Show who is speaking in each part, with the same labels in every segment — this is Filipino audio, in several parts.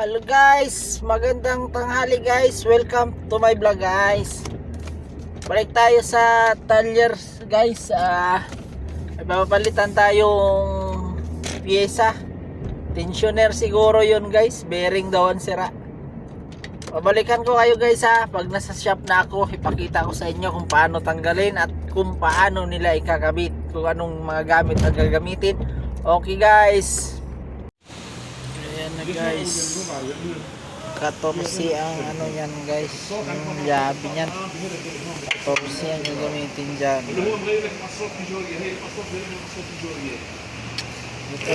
Speaker 1: Hello guys, magandang tanghali guys. Welcome to my vlog guys. Balik tayo sa Talyers guys. Ah, may papalitan tayong pyesa. Tensioner siguro yun guys. Bearing daw ang sira. Babalikan ko kayo guys ha. Pag nasa shop na ako, ipakita ko sa inyo kung paano tanggalin at kung paano nila ikakabit. Kung anong mga gamit ang gagamitin. Okay guys. Na guys. 14 ang ano yan guys. Yung labi niyan. 14 ang gagamitin dyan. Ito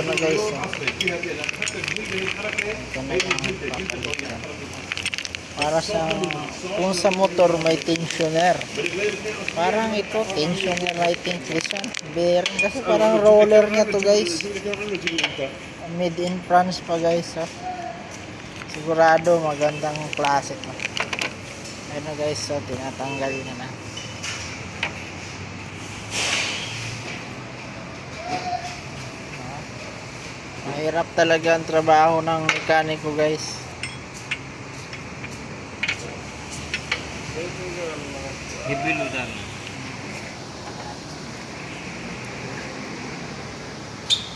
Speaker 1: na guys. Ito na papalitan. Para sa kung sa motor may tensioner. Parang ito tensioner this one. Bearing kasi parang roller niya to guys made in France pa guys ha. sigurado magandang klase to ayun guys so tinatanggal na na mahirap talaga ang trabaho ng mekaniko guys
Speaker 2: Hebilo dami.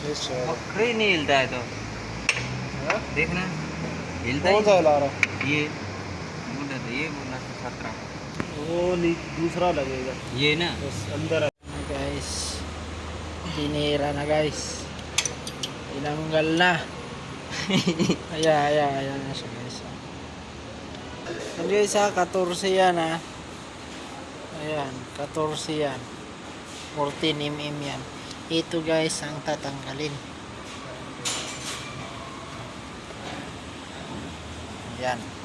Speaker 1: Yes sir.
Speaker 2: बकरी नहीं हिलता है तो देखना हिलता
Speaker 3: कौन सा
Speaker 2: ही
Speaker 3: हिला रहा
Speaker 2: ये बोला था ये बोला था सत्रह
Speaker 3: वो नी- दूसरा लगेगा
Speaker 2: ये ना
Speaker 3: बस अंदर है
Speaker 1: Ayan, guys. Tinira na guys. Tinanggal na. Aya, aya, aya na siya guys. Yan guys ha, 14 yan ha. Ayan, 14 yan. 14 mm yan. ito guys ang tatanggalin. Yan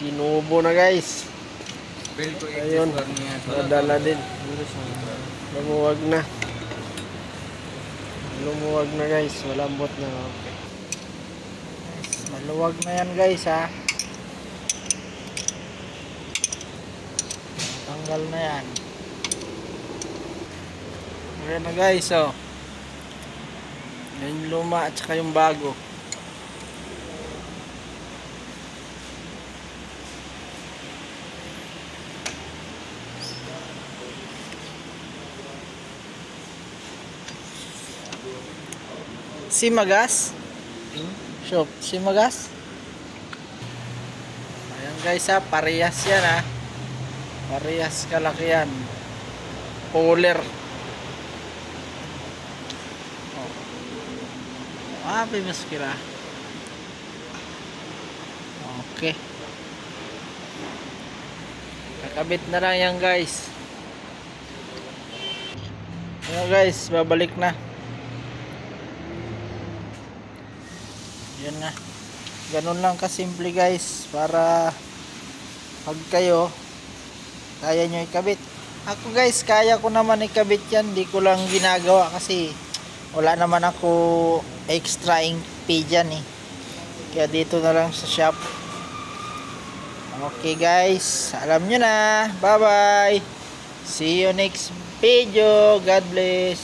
Speaker 1: tinubo na guys. Ayun. nadala din. Lumuwag na. Lumuwag na guys. Malambot na oh. okay. Guys, maluwag na yan guys ha tanggal na yan. Ayan na guys oh. Yan yung luma at saka yung bago. Simagas? Shop, Simagas? Ayan guys ha, parehas yan ha. Parehas kalakihan. Polar. Ah, pimas kira. Okay. Kakabit na lang yan guys. Ayan guys, babalik na. Yan na. Ganun lang kasimple guys para pag kayo kaya nyo ikabit. Ako guys, kaya ko naman ikabit yan. Di ko lang ginagawa kasi wala naman ako extra ink pay eh. Kaya dito na lang sa shop. Okay guys, alam nyo na. Bye bye. See you next video. God bless.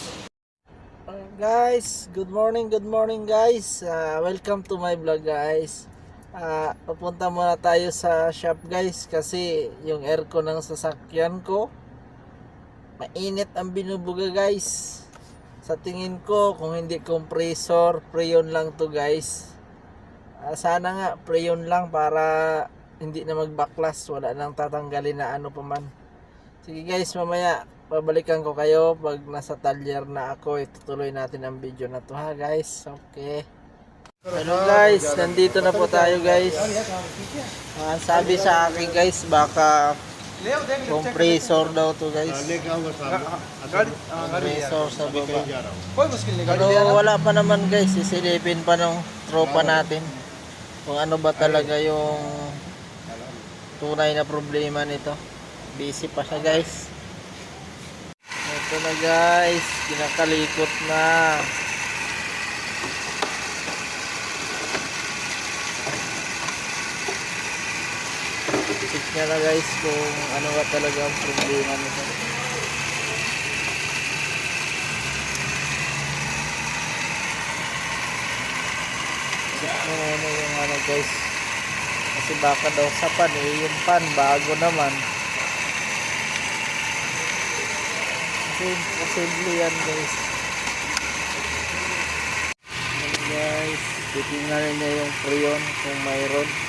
Speaker 1: Alright, guys, good morning, good morning guys. Ah, welcome to my vlog guys. Ah, papunta muna tayo sa shop guys kasi yung aircon ng sasakyan ko mainit ang binubuga guys. Sa tingin ko kung hindi compressor, preyon lang to guys. Ah, sana nga preyon lang para hindi na magbaklas, wala nang tatanggalin na ano pa man. Sige guys, mamaya babalikan ko kayo pag nasa talyer na ako. Itutuloy natin ang video na to ha guys. Okay. Hello guys, nandito na po tayo guys. Ah, sabi sa akin guys, baka compressor daw to guys. Compressor sabi ko. Pero wala pa naman guys, sisilipin pa ng tropa natin. Kung ano ba talaga yung tunay na problema nito. Busy pa siya guys. Ito na guys, kinakalikot na. Check niya na guys kung ano ba talaga ang problema nito. Check mo muna yung ano guys. Kasi baka daw sa pan eh. Yung pan bago naman. Kasi posible yan guys. Ayan, guys. Titingnan niya yung freon kung mayroon.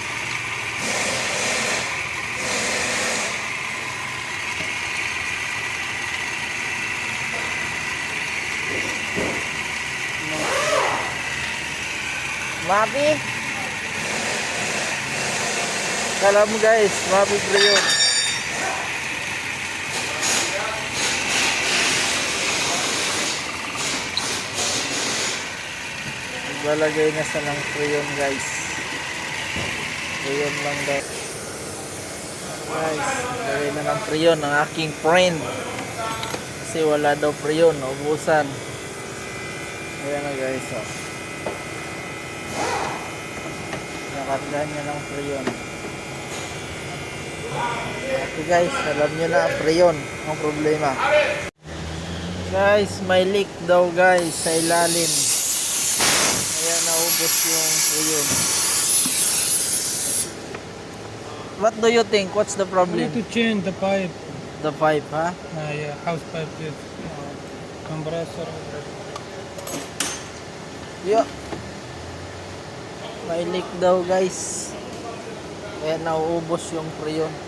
Speaker 1: Mapi. Kalam guys, mapi freon. Maglalagay na sa ng freon guys. Freon lang daw. Guys, lagay na ng freon ng aking friend. Kasi wala daw freon, ubusan. Ayan na guys, oh. Nakargahan niya ng freon. Okay guys, alam niyo na, freon ang problema. Guys, may leak daw guys sa ilalim. Kaya naubos yung freon. What do you think? What's the
Speaker 3: We
Speaker 1: problem?
Speaker 3: need to change the pipe.
Speaker 1: The pipe, ha?
Speaker 3: Uh, yeah, house pipe is uh, compressor.
Speaker 1: Yo. May leak daw guys. Kaya nauubos yung freon.